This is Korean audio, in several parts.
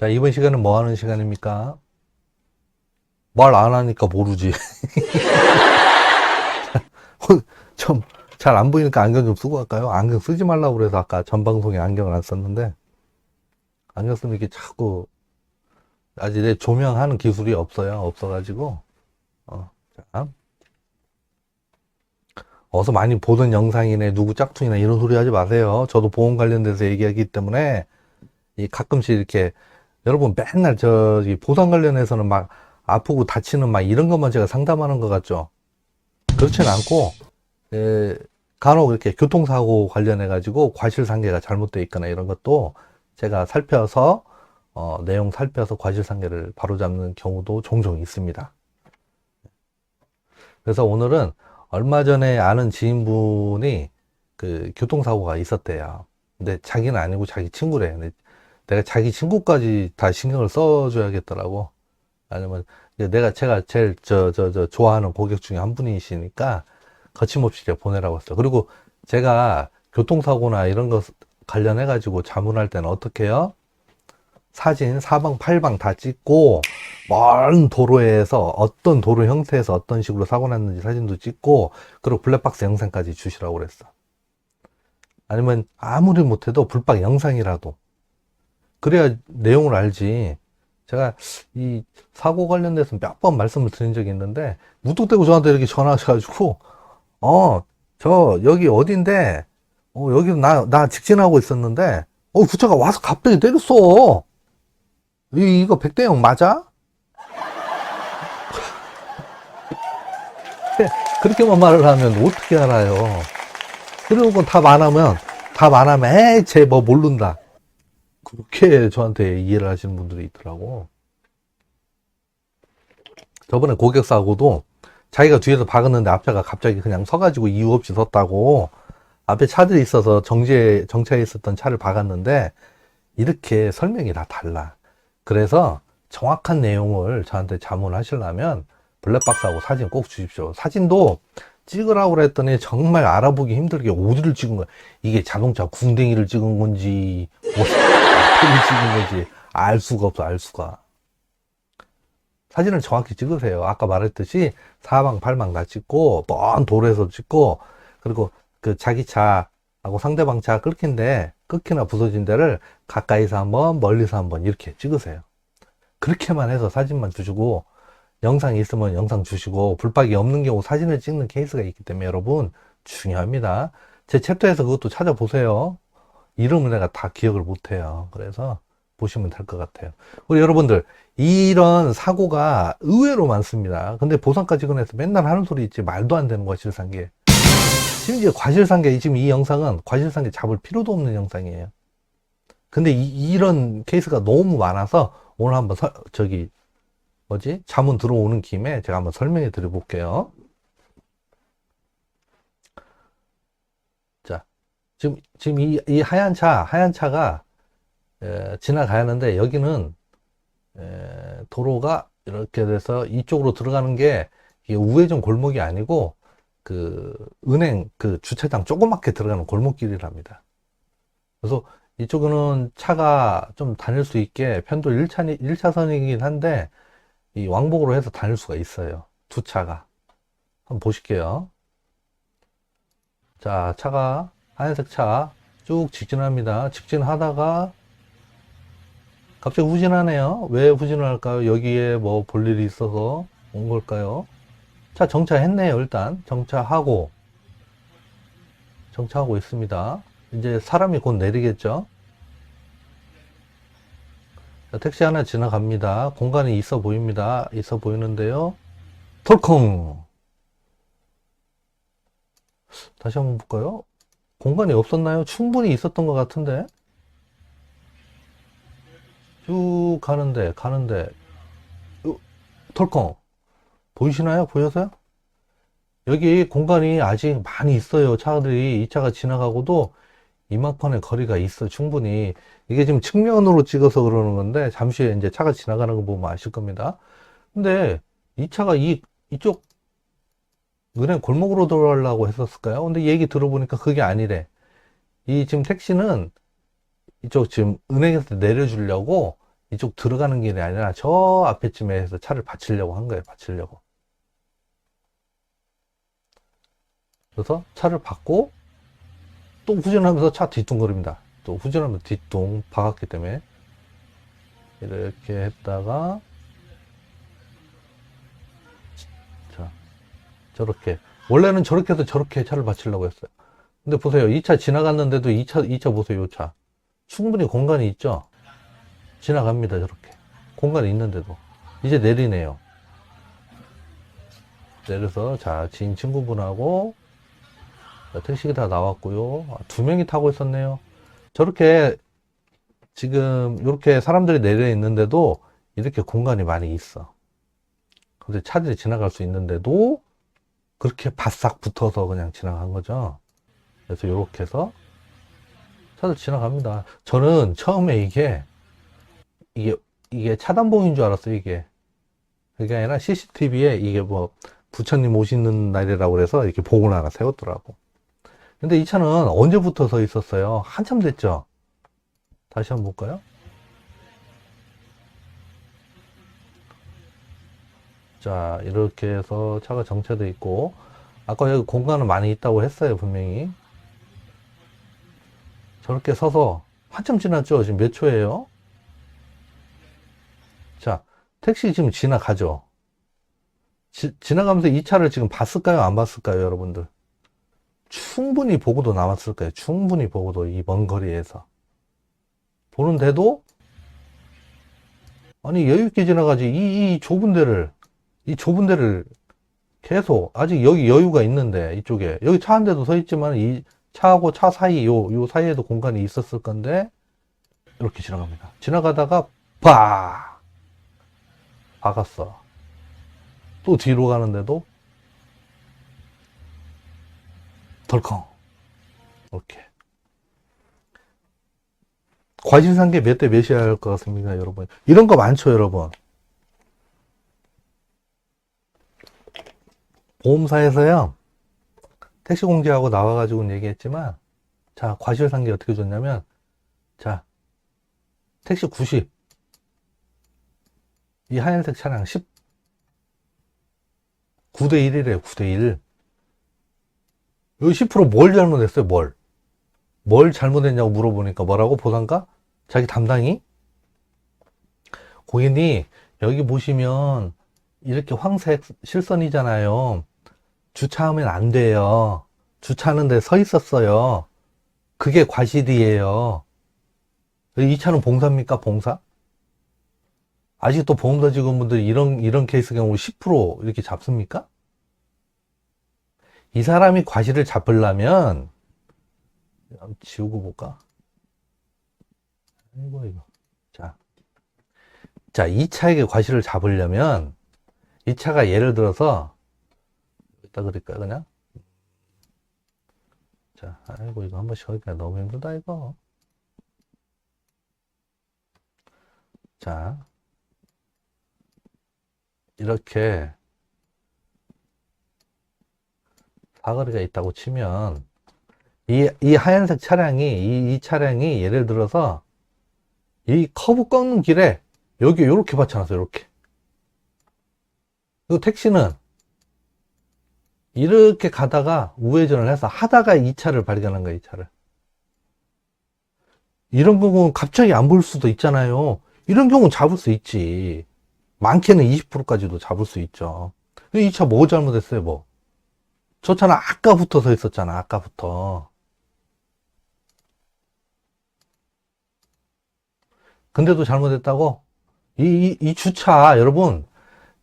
자, 이번 시간은 뭐 하는 시간입니까? 말 안 하니까 모르지. 좀, 잘 안 보이니까 안경 좀 쓰고 갈까요? 안경 쓰지 말라고 그래서 아까 전 방송에 안경을 안 썼는데, 안경 쓰면 이게 자꾸, 아직 내 조명하는 기술이 없어요. 없어가지고, 어, 자. 어서 많이 보던 영상이네, 누구 짝퉁이나 이런 소리 하지 마세요. 저도 보험 관련돼서 얘기하기 때문에, 이 가끔씩 이렇게 여러분 맨날 저기 보상 관련해서는 막 아프고 다치는 막 이런 것만 제가 상담하는 것 같죠? 그렇진 않고 에, 간혹 이렇게 교통사고 관련해 가지고 과실상계가 잘못되어 있거나 이런 것도 제가 살펴서 어, 내용 살펴서 과실상계를 바로잡는 경우도 종종 있습니다. 그래서 오늘은 얼마 전에 아는 지인분이 그 교통사고가 있었대요. 근데 자기는 아니고 자기 친구래. 근데 내가 자기 친구까지 다 신경을 써줘야겠더라고. 아니면 이제 내가 제가 제일 저 저 저 좋아하는 고객 중에 한 분이시니까 거침없이 제가 보내라고 했어요. 그리고 제가 교통사고나 이런 것 관련해 가지고 자문할 때는 어떻게 해요? 사진 사방 팔방 다 찍고 먼 도로에서 어떤 도로 형태에서 어떤 식으로 사고 났는지 사진도 찍고 그리고 블랙박스 영상까지 주시라고 그랬어. 아니면 아무리 못해도 불박 영상이라도 그래야 내용을 알지. 제가 이 사고 관련돼서 몇 번 말씀을 드린 적이 있는데 무뚝대고 저한테 이렇게 전화하셔가지고 어 저 여기 어딘데 어 여기 나 나 직진하고 있었는데 어 부차가 와서 갑자기 때렸어. 이, 이거 백대영 맞아? 그렇게만 말을 하면 어떻게 알아요? 그리고 답 안 하면 답 안 하면 에이 쟤 뭐 모른다. 그렇게 저한테 이해를 하시는 분들이 있더라고. 저번에 고객 사고도 자기가 뒤에서 박았는데 앞차가 갑자기 그냥 서가지고 이유 없이 섰다고 앞에 차들이 있어서 정지에 정차해 있었던 차를 박았는데 이렇게 설명이 다 달라. 그래서 정확한 내용을 저한테 자문하시려면 블랙박스하고 사진 꼭 주십시오. 사진도 찍으라고 그랬더니 정말 알아보기 힘들게 어디를 찍은 거야. 이게 자동차 궁뎅이를 찍은 건지, 뭐, 앞을 찍은 건지, 알 수가 없어, 알 수가. 사진을 정확히 찍으세요. 아까 말했듯이 사방, 팔방 다 찍고, 먼 도로에서 찍고, 그리고 그 자기 차하고 상대방 차 끊긴데, 끊기나 부서진 데를 가까이서 한 번, 멀리서 한 번 이렇게 찍으세요. 그렇게만 해서 사진만 주시고, 영상이 있으면 영상 주시고 불박이 없는 경우 사진을 찍는 케이스가 있기 때문에 여러분 중요합니다. 제 챕터에서 그것도 찾아보세요. 이름을 내가 다 기억을 못해요. 그래서 보시면 될 것 같아요. 우리 여러분들 이런 사고가 의외로 많습니다. 근데 보상까지 건해서 맨날 하는 소리 있지 말도 안 되는 과실상계. 심지어 과실상계 지금 이 영상은 과실상계 잡을 필요도 없는 영상이에요. 근데 이, 런 케이스가 너무 많아서 오늘 한번 서, 저기 뭐지? 자문 들어오는 김에 제가 한번 설명해 드려 볼게요. 자, 지금, 지금 이, 이 하얀 차, 하얀 차가, 에, 지나가는데 여기는, 에, 도로가 이렇게 돼서 이쪽으로 들어가는 게 우회전 골목이 아니고 그 은행 그 주차장 조그맣게 들어가는 골목길이랍니다. 그래서 이쪽은 차가 좀 다닐 수 있게 편도 1차, 1차선이긴 한데 이 왕복으로 해서 다닐 수가 있어요. 두 차가. 한번 보실게요. 자, 차가 하얀색 차 쭉 직진합니다. 직진하다가 갑자기 후진하네요. 왜 후진을 할까요? 여기에 뭐 볼 일이 있어서 온 걸까요? 차 정차했네요. 일단 정차하고 정차하고 있습니다. 이제 사람이 곧 내리겠죠? 자, 택시 하나 지나갑니다. 공간이 있어 보입니다. 있어 보이는데요. 털컹! 다시 한번 볼까요? 공간이 없었나요? 충분히 있었던 것 같은데. 쭉 가는데, 가는데, 요, 털컹. 보이시나요? 보여서요? 여기 공간이 아직 많이 있어요. 차들이, 이 차가 지나가고도 이만큼의 거리가 있어, 충분히. 이게 지금 측면으로 찍어서 그러는 건데, 잠시 이제 차가 지나가는 거 보면 아실 겁니다. 근데, 이 차가 이, 이쪽, 은행 골목으로 들어가려고 했었을까요? 근데 얘기 들어보니까 그게 아니래. 이 지금 택시는 이쪽 지금 은행에서 내려주려고 이쪽 들어가는 길이 아니라 저 앞에쯤에 해서 차를 받치려고 한 거예요. 받치려고. 그래서 차를 받고 또 후진하면서 차 뒤뚱거립니다. 또 후진하면서 뒤뚱 박았기 때문에 이렇게 했다가 자 저렇게 원래는 저렇게 해서 저렇게 차를 받치려고 했어요. 근데 보세요. 이 차 지나갔는데도 이 차, 이 차 보세요. 이 차. 충분히 공간이 있죠? 지나갑니다. 저렇게. 공간이 있는데도. 이제 내리네요. 내려서, 자, 지인 친구분하고, 자, 택시가 다 나왔고요. 아, 두 명이 타고 있었네요. 저렇게, 지금, 이렇게 사람들이 내려 있는데도, 이렇게 공간이 많이 있어. 근데 차들이 지나갈 수 있는데도, 그렇게 바싹 붙어서 그냥 지나간 거죠. 그래서 이렇게 해서 차들 지나갑니다. 저는 처음에 이게 이게 이게 차단봉인 줄 알았어요. 이게 그게 아니라 CCTV에 이게 뭐 부처님 오시는 날이라고 그래서 이렇게 복을 하나 세웠더라고. 근데 이 차는 언제부터 서 있었어요? 한참 됐죠. 다시 한번 볼까요? 자 이렇게 해서 차가 정체돼 있고 아까 여기 공간은 많이 있다고 했어요 분명히. 저렇게 서서 한참 지났죠? 지금 몇 초예요? 자 택시 지금 지나가죠? 지, 지나가면서 이 차를 지금 봤을까요? 안 봤을까요 여러분들? 충분히 보고도 남았을 거예요. 충분히 보고도 이 먼 거리에서. 보는데도 아니 여유있게 지나가지. 이, 이 좁은 데를 이 좁은 데를 계속 아직 여기 여유가 있는데 이쪽에 여기 차 한 대도 서 있지만 이 차하고 차 사이 요, 요 사이에도 공간이 있었을 건데 이렇게 지나갑니다. 지나가다가 빠 박았어. 또 뒤로 가는데도 덜컹 이렇게 과실상계 몇 대 몇이야 할 것 같습니다, 여러분. 이런 거 많죠, 여러분. 보험사에서요, 택시 공제하고 나와가지고 얘기했지만, 자, 과실 상계 어떻게 줬냐면, 자, 택시 90, 이 하얀색 차량 10, 9대 1이래요, 9대 1. 여기 10%뭘 잘못했어요, 뭘? 뭘 잘못했냐고 물어보니까 뭐라고 보상가? 자기 담당이? 고객님, 여기 보시면 이렇게 황색 실선이잖아요. 주차하면 안 돼요. 주차하는데 서 있었어요. 그게 과실이에요. 이 차는 봉사입니까? 봉사? 아직도 보험사 직원분들이 이런, 이런 케이스 경우 10% 이렇게 잡습니까? 이 사람이 과실을 잡으려면, 지우고 볼까? 이거, 이거. 자. 자, 이 차에게 과실을 잡으려면, 이 차가 예를 들어서, 이따 그릴까요, 그냥? 자, 아이고, 이거 한 번씩 하기가 너무 힘들다, 이거. 자. 이렇게, 사거리가 있다고 치면, 이, 이 하얀색 차량이, 이, 이 차량이 예를 들어서, 이 커브 꺾는 길에, 여기 요렇게 받쳐놨어요, 요렇게. 그 택시는 이렇게 가다가 우회전을 해서 하다가 이 차를 발견한 거야, 이 차를. 이런 경우는 갑자기 안 볼 수도 있잖아요. 이런 경우는 잡을 수 있지. 많게는 20%까지도 잡을 수 있죠. 이 차 뭐 잘못했어요, 뭐? 저 차는 아까부터 서 있었잖아, 아까부터. 근데도 잘못했다고? 이, 이, 이 주차, 여러분,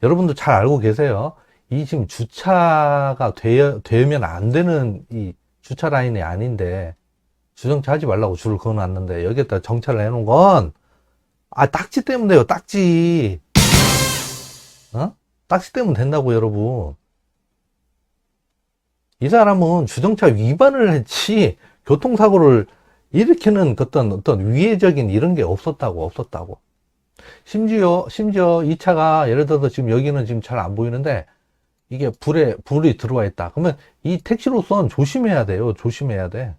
여러분도 잘 알고 계세요. 이 지금 주차가 되, 되면 안 되는 이 주차 라인이 아닌데, 주정차 하지 말라고 줄을 그어놨는데, 여기에다 정차를 해놓은 건, 아, 딱지 때문에요, 딱지. 어? 딱지 때문에 된다고, 여러분. 이 사람은 주정차 위반을 했지, 교통사고를 일으키는 어떤, 어떤 위해적인 이런 게 없었다고, 없었다고. 심지어, 심지어 이 차가 예를 들어서 지금 여기는 지금 잘 안 보이는데 이게 불에, 불이 들어와 있다. 그러면 이 택시로선 조심해야 돼요. 조심해야 돼.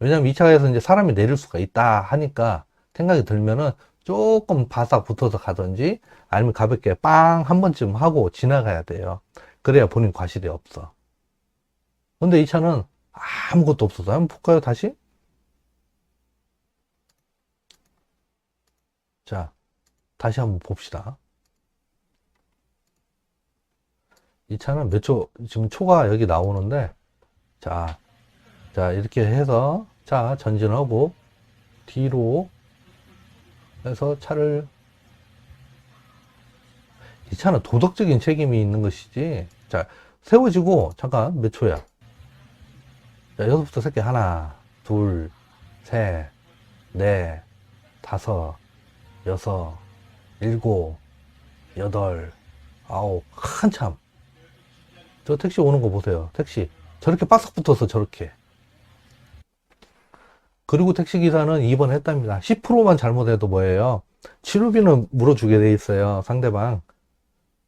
왜냐면 이 차에서 이제 사람이 내릴 수가 있다 하니까 생각이 들면은 조금 바싹 붙어서 가든지 아니면 가볍게 빵 한 번쯤 하고 지나가야 돼요. 그래야 본인 과실이 없어. 근데 이 차는 아무것도 없어서 한번 볼까요, 다시? 자, 다시 한번 봅시다. 이 차는 몇 초, 지금 초가 여기 나오는데, 자, 자, 이렇게 해서, 자, 전진하고, 뒤로 해서 차를, 이 차는 도덕적인 책임이 있는 것이지. 자, 세워지고, 잠깐, 몇 초야? 자, 여기서부터 세개 하나, 둘, 셋, 넷, 다섯, 여섯, 일곱, 여덟, 아홉, 한참. 저 택시 오는 거 보세요. 택시. 저렇게 바싹 붙어서 저렇게. 그리고 택시기사는 2번 했답니다. 10%만 잘못해도 뭐예요? 치료비는 물어주게 돼 있어요. 상대방.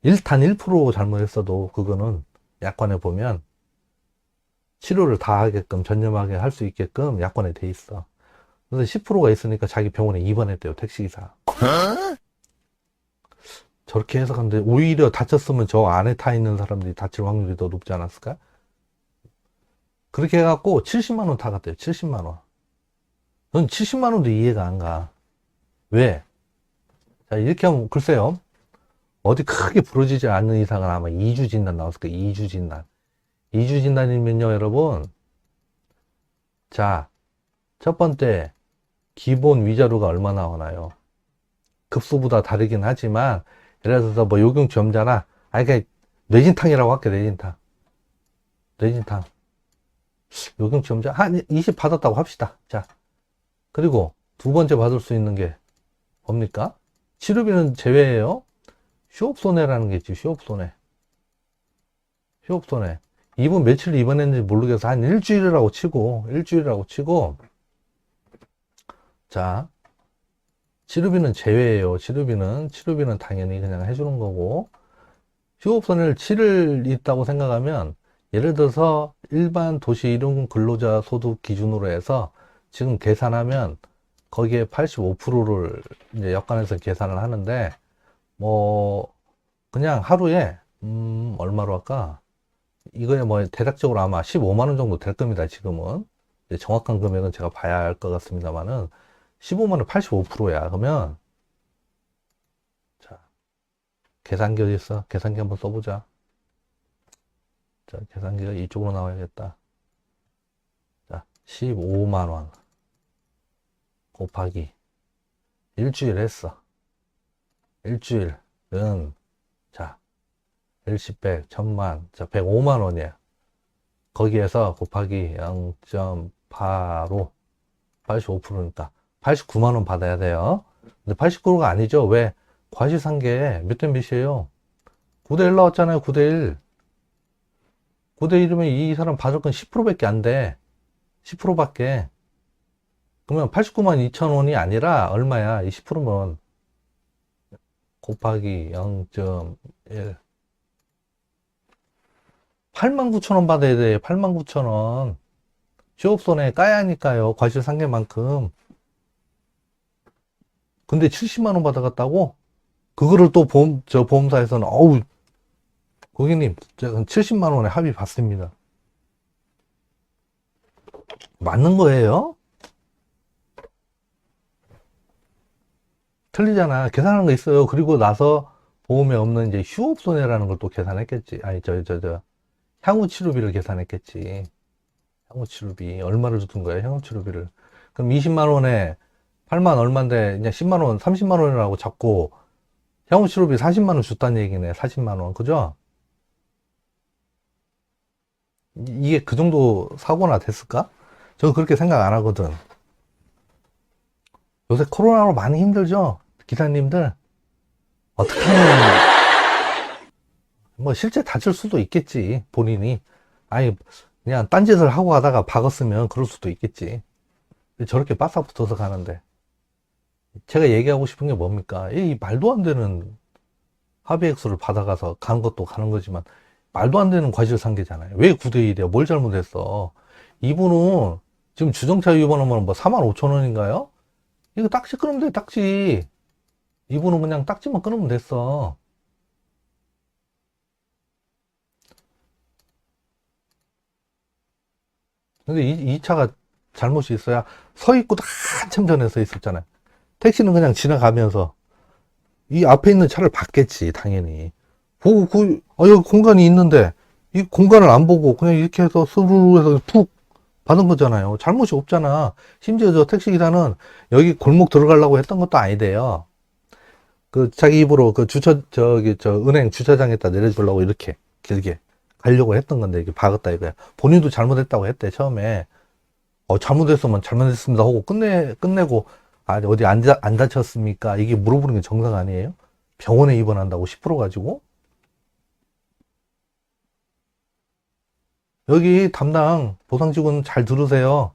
1단 1% 잘못했어도 그거는 약관에 보면 치료를 다 하게끔 전념하게 할 수 있게끔 약관에 돼 있어. 그래서 10%가 있으니까 자기 병원에 입원했대요. 택시기사. 저렇게 근데 오히려 다쳤으면 저 안에 타 있는 사람들이 다칠 확률이 더 높지 않았을까? 그렇게 해갖고 70만 원 타갔대요. 70만 원. 넌 70만 원도 이해가 안 가. 왜? 자, 이렇게 하면 글쎄요. 어디 크게 부러지지 않는 이상은 아마 2주 진단 나왔을 거예요. 2주 진단. 2주 진단이면요, 여러분. 자, 첫 번째, 기본 위자료가 얼마 나오나요? 급수보다 다르긴 하지만, 예를 들어서 뭐 요경주염자나, 아니, 그냥 뇌진탕이라고 할게, 뇌진탕. 뇌진탕. 요경주염자, 한 20 받았다고 합시다. 자. 그리고 두 번째 받을 수 있는 게 뭡니까? 치료비는 제외예요. 휴업손해라는 게 있지, 휴업손해. 휴업손해. 이분 며칠 입원했는지 모르겠어. 한 일주일이라고 치고, 일주일이라고 치고, 자, 치료비는 제외예요. 치료비는, 치료비는 당연히 그냥 해주는 거고, 휴업손해를 치를 있다고 생각하면, 예를 들어서 일반 도시 이용 근로자 소득 기준으로 해서 지금 계산하면 거기에 85%를 이제 역관에서 계산을 하는데, 뭐, 그냥 하루에, 음, 얼마로 할까? 이거에 뭐 대략적으로 아마 15만 원 정도 될 겁니다. 지금은 정확한 금액은 제가 봐야 할 것 같습니다만은 15만 원 85%야. 그러면 자 계산기 어디 있어? 계산기 한번 써보자. 자 계산기가 이쪽으로 나와야겠다. 자 15만 원 곱하기 일주일 했어. 일주일은 자 일시백, 천만, 자, 105만 원이야. 거기에서 곱하기 0.85, 85%니까 89만 원 받아야 돼요. 근데 89가 아니죠. 왜? 과시상계 몇 대 몇이에요? 9대 1 나왔잖아요. 9대 1. 9대 1이면 이 사람 받을 건 10%밖에 안 돼. 10%밖에. 그러면 89만 2천 원이 아니라 얼마야? 이 10%면 곱하기 0.1 89,000원 받아야 돼. 89,000원. 취업손해 까야 하니까요. 과실상계만큼. 근데 70만원 받아갔다고? 그거를 또 보험, 저 보험사에서는, 어우, 고객님, 제가 70만원에 합의 받습니다. 맞는 거예요? 틀리잖아. 계산하는 거 있어요. 그리고 나서 보험에 없는 이제 휴업 손해라는 걸 또 계산했겠지. 아니, 저, 저, 저. 향후 치료비를 계산했겠지. 향후 치료비 얼마를 줬던 거야? 향후 치료비를. 그럼 20만 원에 8만 얼마인데 그냥 10만 원, 30만 원이라고 잡고 향후 치료비 40만 원 줬다는 얘기네. 40만 원. 그죠? 이- 이게 그 정도 사고나 됐을까? 저는 그렇게 생각 안 하거든. 요새 코로나로 많이 힘들죠? 기사님들. 어떻게 하면 뭐 실제 다칠 수도 있겠지 본인이 아니 그냥 딴짓을 하고 가다가 박았으면 그럴 수도 있겠지 저렇게 바싹 붙어서 가는데 제가 얘기하고 싶은 게 뭡니까? 이 말도 안 되는 합의 액수를 받아가서 가는 것도 가는 거지만 말도 안 되는 과실상계잖아요. 왜 9대 1이야? 뭘 잘못했어? 이분은 지금 주정차 위반하면 뭐 4만 5천 원인가요? 이거 딱지 끊으면 돼 딱지. 이분은 그냥 딱지만 끊으면 됐어. 근데 이, 이 차가 잘못이 있어야 서 있고도 한참 전에 서 있었잖아요. 택시는 그냥 지나가면서 이 앞에 있는 차를 봤겠지, 당연히. 보고, 그, 아, 여기 공간이 있는데, 이 공간을 안 보고 그냥 이렇게 해서 스르르 해서 툭 받은 거잖아요. 잘못이 없잖아. 심지어 저 택시 기사는 여기 골목 들어가려고 했던 것도 아니대요. 그 자기 입으로 그 주차, 저기, 저 은행 주차장에다 내려주려고 이렇게 길게 가려고 했던 건데, 이게 박았다 이거야. 본인도 잘못했다고 했대, 처음에. 어, 잘못했으면 잘못했습니다 하고 끝내, 끝내고, 아, 어디 안, 다- 안 다쳤습니까? 이게 물어보는 게 정상 아니에요? 병원에 입원한다고 10% 가지고? 여기 담당 보상 직원 잘 들으세요.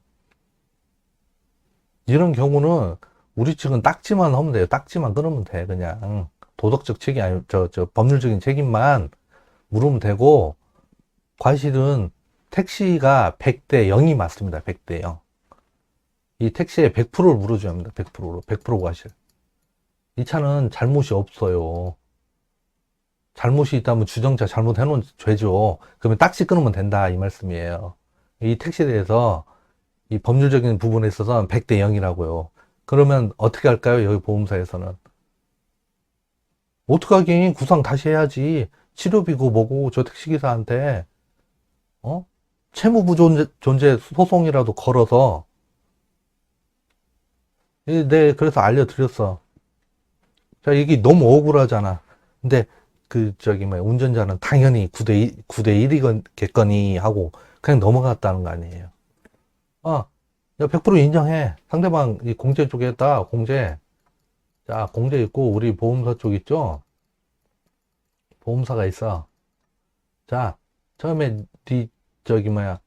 이런 경우는 우리 측은 딱지만 하면 돼요. 딱지만 끊으면 돼. 그냥 도덕적 책임 아니 저, 저 법률적인 책임만 물으면 되고 과실은 택시가 100대 0이 맞습니다. 100대 0. 이 택시에 100%를 물어줘야 합니다. 100%로. 100% 과실. 이 차는 잘못이 없어요. 잘못이 있다면 주정차 잘못해놓은 죄죠. 그러면 딱지 끊으면 된다. 이 말씀이에요. 이 택시에 대해서 이 법률적인 부분에 있어서는 100대 0이라고요. 그러면 어떻게 할까요? 여기 보험사에서는. 어떡하긴 구상 다시 해야지. 치료비고 뭐고 저 택시기사한테 어? 채무부 존재, 존재 소송이라도 걸어서 이, 네, 그래서 알려드렸어. 자, 이게 너무 억울하잖아. 근데 그 저기 뭐야 운전자는 당연히 9대 1, 9대 1이겠거니 하고 그냥 넘어갔다는 거 아니에요. 아, 야, 100% 인정해. 상대방 이 공제 쪽에 했다. 공제. 자, 공제 있고 우리 보험사 쪽 있죠? 보험사가 있어. 자, 처음에 네 저기 뭐야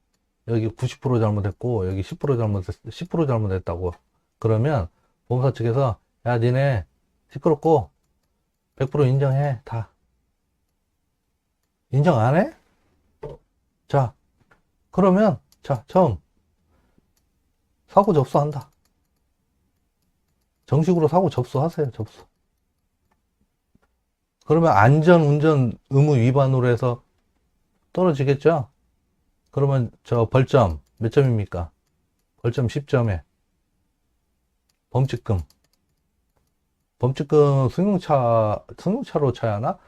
여기 90% 잘못했고 여기 10% 잘못했 10% 잘못했다고 그러면 보험사 측에서 야 니네 시끄럽고 100% 인정해 다 인정 안 해? 자 그러면 자 처음 사고 접수한다 정식으로 사고 접수하세요 접수 그러면 안전 운전 의무 위반으로 해서 떨어지겠죠? 그러면 저 벌점 몇 점입니까? 벌점 10점에 범칙금 범칙금 승용차 승용차로 쳐야 하나?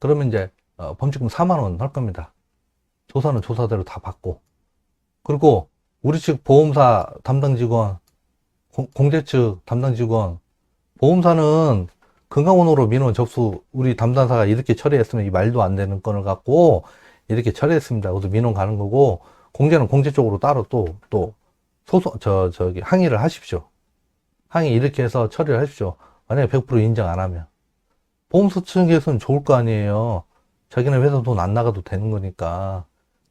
그러면 이제 어, 범칙금 4만 원 할 겁니다. 조사는 조사대로 다 받고 그리고 우리 측 보험사 담당 직원 공, 공제 측 담당 직원 보험사는 건강원으로 민원 접수 우리 담당사가 이렇게 처리했으면 이 말도 안 되는 건을 갖고 이렇게 처리했습니다. 그래서 민원 가는 거고 공제는 공제 쪽으로 따로 또 또 소송 저 저기 항의를 하십시오. 항의 이렇게 해서 처리를 하십시오. 만약에 100% 인정 안 하면 보험사 측에서는 좋을 거 아니에요. 자기네 회사 돈 안 나가도 되는 거니까.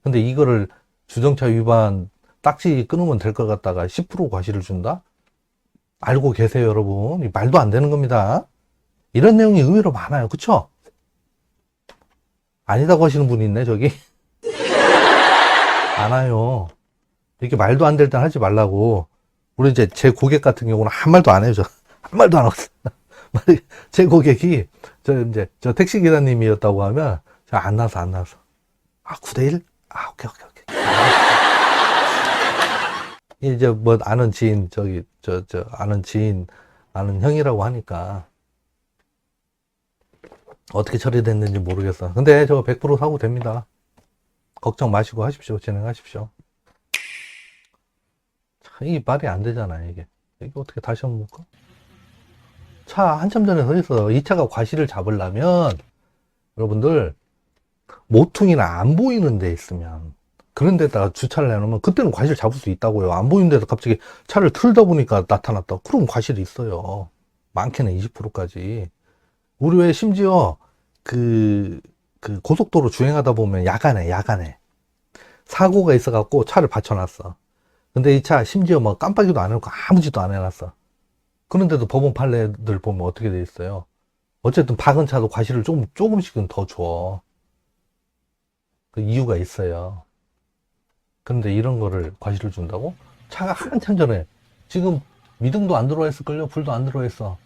근데 이거를 주정차 위반 딱지 끊으면 될 것 같다가 10% 과실을 준다? 알고 계세요, 여러분. 이 말도 안 되는 겁니다. 이런 내용이 의외로 많아요. 그쵸? 아니다고 하시는 분이 있네, 저기. 많아요. 이렇게 말도 안 될 땐 하지 말라고. 우리 이제 제 고객 같은 경우는 한 말도 안 해요, 저. 한 말도 안 하고. 제 고객이, 저 이제, 저 택시 기사님이었다고 하면, 저 안 나서, 안 나서. 아, 9대1? 아, 오케이, 오케이, 오케이. 이제 뭐 아는 지인, 저기, 저, 저, 아는 지인, 아는 형이라고 하니까. 어떻게 처리됐는지 모르겠어. 근데 저거 100% 사고 됩니다. 걱정 마시고 하십시오. 진행하십시오. 참, 이게 말이 안 되잖아요, 이게. 이게 어떻게 다시 한번 볼까? 차 한참 전에 서 있어. 이 차가 과실을 잡으려면, 여러분들, 모퉁이나 안 보이는 데 있으면, 그런 데다가 주차를 해놓으면, 그때는 과실 잡을 수 있다고요. 안 보이는 데서 갑자기 차를 틀다 보니까 나타났다. 그럼 과실이 있어요. 많게는 20%까지. 우리 왜 심지어 그, 그 고속도로 주행하다 보면 야간에, 야간에 사고가 있어갖고 차를 받쳐놨어. 근데 이 차 심지어 뭐 깜빡이도 안 해놓고 아무 짓도 안 해놨어. 그런데도 법원 판례들 보면 어떻게 돼 있어요? 어쨌든 박은 차도 과실을 조금, 조금씩은 더 줘. 그 이유가 있어요. 그런데 이런 거를 과실을 준다고? 차가 한참 전에 지금 미등도 안 들어와 있을걸요? 불도 안 들어와 있어.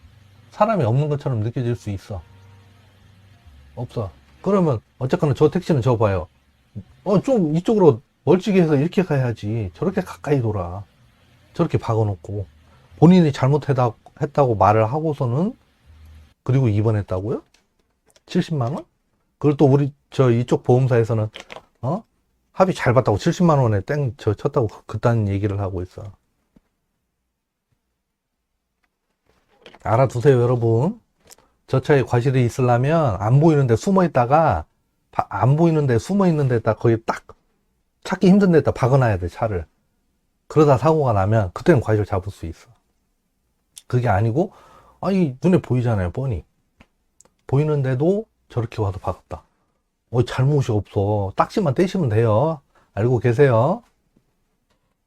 사람이 없는 것처럼 느껴질 수 있어. 없어. 그러면 어쨌거나 저 택시는 저 봐요. 어, 좀 이쪽으로 멀찍이 해서 이렇게 가야지. 저렇게 가까이 돌아. 저렇게 박아놓고. 본인이 잘못했다, 했다고 말을 하고서는 그리고 입원했다고요? 70만원? 그걸 또 우리 저 이쪽 보험사에서는 어? 합의 잘 봤다고 70만원에 땡 저 쳤다고 그- 그딴 얘기를 하고 있어. 알아두세요, 여러분. 저 차에 과실이 있으려면 안 보이는데 숨어 있다가 바- 안 보이는데 숨어 있는 데다 거기 딱 찾기 힘든 데다 박아놔야 돼, 차를. 그러다 사고가 나면 그때는 과실 잡을 수 있어. 그게 아니고 아니 눈에 보이잖아요, 뻔히. 보이는데도 저렇게 와서 박았다. 어, 잘못이 없어. 딱지만 떼시면 돼요. 알고 계세요?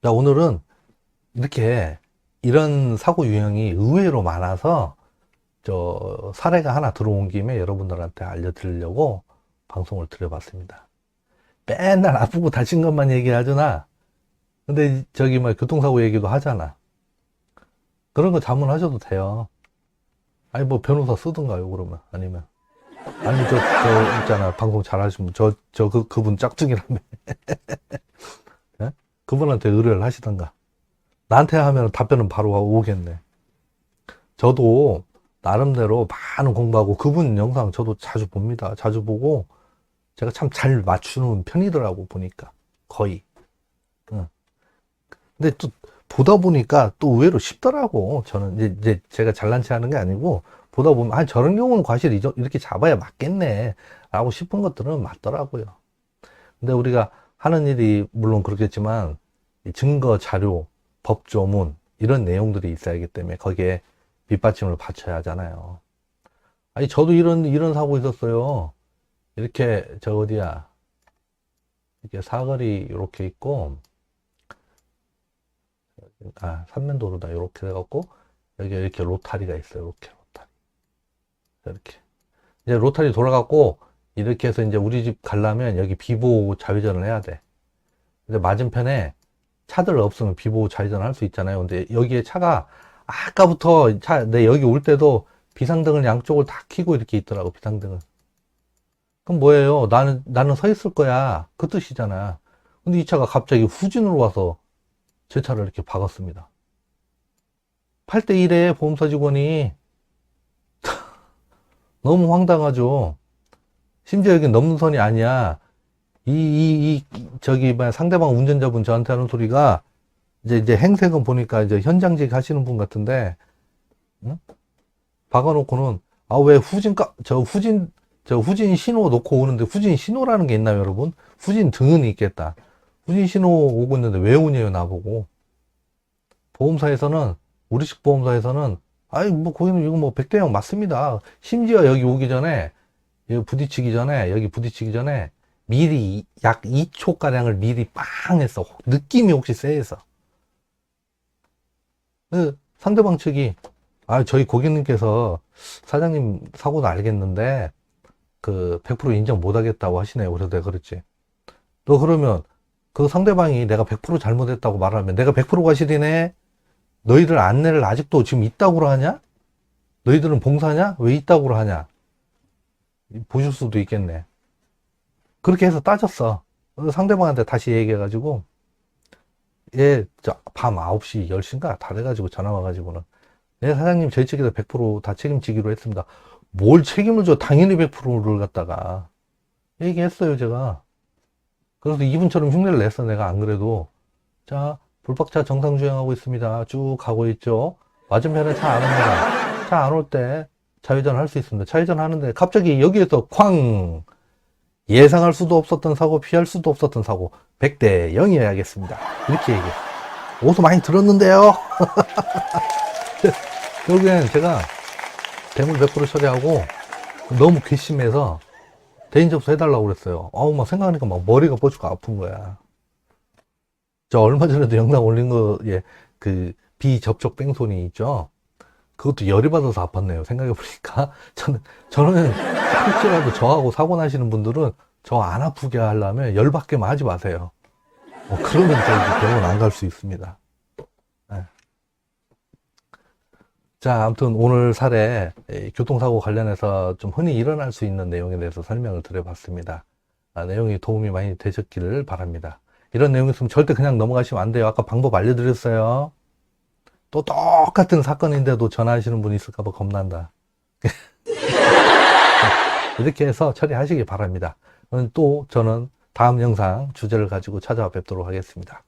자, 오늘은 이렇게 이런 사고 유형이 의외로 많아서 저 사례가 하나 들어온 김에 여러분들한테 알려드리려고 방송을 드려봤습니다. 맨날 아프고 다친 것만 얘기하잖아. 근데 저기 뭐 교통사고 얘기도 하잖아. 그런 거 자문하셔도 돼요. 아니 뭐 변호사 쓰든가요 그러면 아니면 아니 저 저 있잖아 방송 잘하시면 저 저 그 그분 짝퉁이라며 예? 그분한테 의뢰를 하시던가 나한테 하면 답변은 바로 오겠네 저도 나름대로 많은 공부하고 그분 영상 저도 자주 봅니다 자주 보고 제가 참 잘 맞추는 편이더라고 보니까 거의 응. 근데 또 보다 보니까 또 의외로 쉽더라고. 저는 이제, 이제 제가 잘난 체 하는 게 아니고 보다 보면 아 저런 경우는 과실 이렇게 잡아야 맞겠네 라고 싶은 것들은 맞더라고요. 근데 우리가 하는 일이 물론 그렇겠지만 이 증거 자료, 법조문 이런 내용들이 있어야 하기 때문에 거기에 밑받침을 받쳐야 하잖아요. 아니 저도 이런 이런 사고 있었어요. 이렇게 저 어디야 이렇게 사거리 이렇게 있고 아, 삼면도로다. 이렇게 해갖고, 여기 이렇게 로타리가 있어요. 이렇게 로타리. 이렇게. 이제 로타리 돌아갖고, 이렇게 해서 이제 우리 집 가려면 여기 비보호 좌회전을 해야 돼. 근데 맞은편에 차들 없으면 비보호 좌회전을 할 수 있잖아요. 근데 여기에 차가, 아까부터 차, 내 여기 올 때도 비상등을 양쪽을 다 켜고 이렇게 있더라고, 비상등을. 그럼 뭐예요? 나는, 나는 서 있을 거야. 그 뜻이잖아. 근데 이 차가 갑자기 후진으로 와서 제 차를 이렇게 박았습니다. 8대1에 보험사 직원이 너무 황당하죠. 심지어 여기 넘는 선이 아니야. 이, 이, 이, 저기, 뭐야, 상대방 운전자분 저한테 하는 소리가 이제, 이제 행색은 보니까 이제 현장직 하시는 분 같은데, 응? 박아놓고는, 아, 왜 후진, 까, 저 후진, 저 후진 신호 놓고 오는데 후진 신호라는 게 있나요, 여러분? 후진 등은 있겠다. 후진 신호 오고 있는데 왜 오냐요, 나보고. 보험사에서는, 우리식 보험사에서는, 아이, 뭐, 거기는 이거 뭐, 백대형 맞습니다. 심지어 여기 오기 전에, 여기 부딪히기 전에, 여기 부딪히기 전에, 미리, 이- 약 2초 가량을 미리 빵 했어. 느낌이 혹시 세해서. 그 상대방 측이, 아, 저희 고객님께서 사장님 사고는 알겠는데, 그, 100% 인정 못 하겠다고 하시네요. 그래서 내가 그랬지. 너 그러면, 그 상대방이 내가 100% 잘못했다고 말하면 내가 100% 과실이네? 너희들 안내를 아직도 지금 있다고 하냐? 너희들은 봉사냐? 왜 있다고 하냐? 보실 수도 있겠네. 그렇게 해서 따졌어. 상대방한테 다시 얘기해가지고, 얘, 저, 밤 9시, 10시인가? 다 돼가지고 전화 와가지고는, 네, 사장님, 저희 측에서 100%다 책임지기로 했습니다. 뭘 책임을 져? 당연히 100%를 갖다가. 얘기했어요, 제가. 그래서 이분처럼 흉내를 냈어, 내가 안 그래도. 자, 불박차 정상 주행하고 있습니다. 쭉 가고 있죠. 맞은편에 차 안 옵니다. 차 안 올 때 좌회전 할 수 있습니다. 좌회전 하는데 갑자기 여기에서 쾅! 예상할 수도 없었던 사고, 피할 수도 없었던 사고, 100대 0이어야겠습니다. 이렇게 얘기해. 어디서 많이 들었는데요? 결국엔 제가 대물 100% 처리하고 너무 괘씸해서 대인 접수 해달라고 그랬어요. 아우, 막 생각하니까 막 머리가 뻗치고 아픈 거야. 저 얼마 전에도 영상 올린 거, 예, 그, 비접촉 뺑소니 있죠? 그것도 열이 받아서 아팠네요. 생각해 보니까. 저는, 저는 혹시라도 저하고 사고 나시는 분들은 저 안 아프게 하려면 열받게만 하지 마세요. 어, 그러면 저기 병원 안 갈 수 있습니다. 예. 자, 아무튼 오늘 사례 이 교통사고 관련해서 좀 흔히 일어날 수 있는 내용에 대해서 설명을 드려봤습니다. 아, 내용이 도움이 많이 되셨기를 바랍니다. 이런 내용 있으면 절대 그냥 넘어가시면 안 돼요. 아까 방법 알려드렸어요. 또 똑같은 사건인데도 전화하시는 분이 있을까봐 겁난다. 이렇게 해서 처리하시기 바랍니다. 또 저는 다음 영상 주제를 가지고 찾아와 뵙도록 하겠습니다.